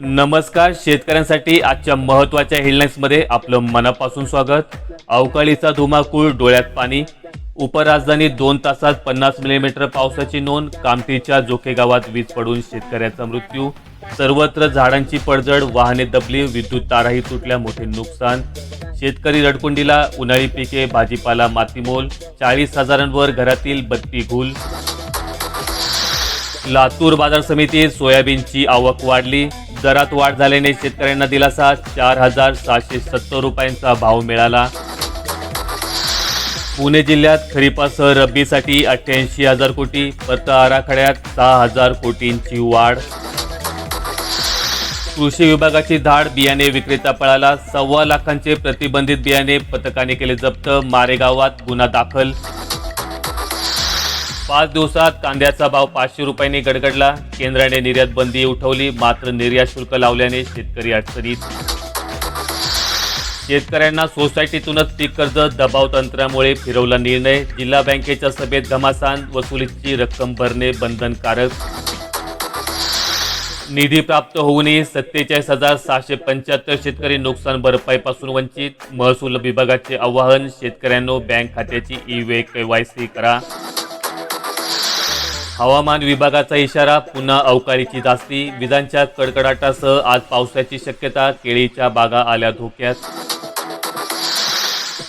नमस्कार शेतकऱ्यांसाठी आजच्या महत्त्वाच्या हेडलाईन्समध्ये आपलं मनापासून स्वागत. अवकाळीचा धुमाकूळ डोळ्यात पाणी. उपराजधानी दोन तासात पन्नास मिलीमीटर पावसाची नोंद. कामठीच्या जोखे गावात वीज पडून शेतकऱ्याचा मृत्यू. सर्वत्र झाडांची पडझड वाहने दबली विद्युत ताराही तुटल्या मोठे नुकसान. शेतकरी रडकुंडीला उन्हाळी पिके भाजीपाला मातीमोल. चाळीस हजारांवर घरातील बत्ती घुल. लातूर बाजार समितीत सोयाबीनची आवक वाढली. दरात वाढ झाल्याने शेतकऱ्यांना दिलासा चार हजार सहाशे सत्तर रुपयांचा भाव मिळाला. पुणे जिल्ह्यात खरीपासह रब्बीसाठी अठ्ठ्याऐंशी हजार कोटी पत आराखड्यात सहा हजार कोटींची वाढ. कृषी विभागाची धाड बियाणे विक्रेता पळाला. सव्वा लाखांचे प्रतिबंधित बियाणे पथकाने केले जप्त. मारेगावात गुन्हा दाखल. पाच दिवसात कांद्याचा भाव पाचशे रुपयांनी गडगडला. केंद्राने निर्यात बंदी उठवली मात्र निर्यात शुल्क लावल्याने शेतकरी अडचणीत. शेतकऱ्यांना सोसायटीतूनच पीक कर्ज दबाव तंत्रामुळे फिरवला निर्णय. जिल्हा बँकेच्या सभेत घमासान वसुलीची रक्कम भरणे बंधनकारक. निधी प्राप्त होऊनही सत्तेचाळीस हजार सहाशे पंच्याहत्तर शेतकरी नुकसान भरपाईपासून वंचित. महसूल विभागाचे आवाहन शेतकऱ्यांनो बँक खात्याची ई वे सी करा. हवामान विभागाचा इशारा पुन्हा अवकाळीची जास्ती. विजांच्या कडकडाटासह आज पावसाची शक्यता केळीच्या बागा आल्या धोक्यात.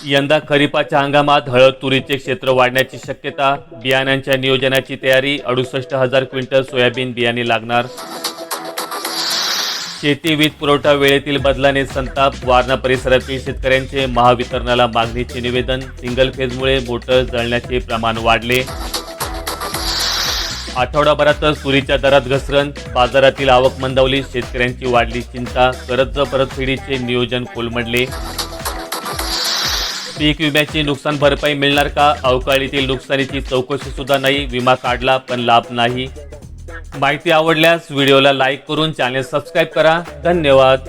यंदा खरीपाच्या हंगामात हळद तुरीचे क्षेत्र वाढण्याची शक्यता. बियाण्यांच्या नियोजनाची तयारी अडुसष्ट हजार क्विंटल सोयाबीन बियाणे लागणार. शेती वीज पुरवठा वेळेतील बदलाने संताप. वारणा परिसरातील शेतकऱ्यांचे महावितरणाला मागणीचे निवेदन. सिंगल फेजमुळे मोटर जळण्याचे प्रमाण वाढले. आठवडाभरातच तुरीच्या दरात घसरण बाजारातील आवक मंदावली शेतकऱ्यांची वाढली चिंता कर्ज परतफेडीचे नियोजन कोलमडले. पीक विम्याची नुकसान भरपाई मिळणार का? अवकाळीतील नुकसानीची चौकशी सुद्धा नाही विमा काढला पण लाभ नाही. माहिती आवडल्यास व्हिडिओला लाईक करून चॅनेल सबस्क्राईब करा. धन्यवाद.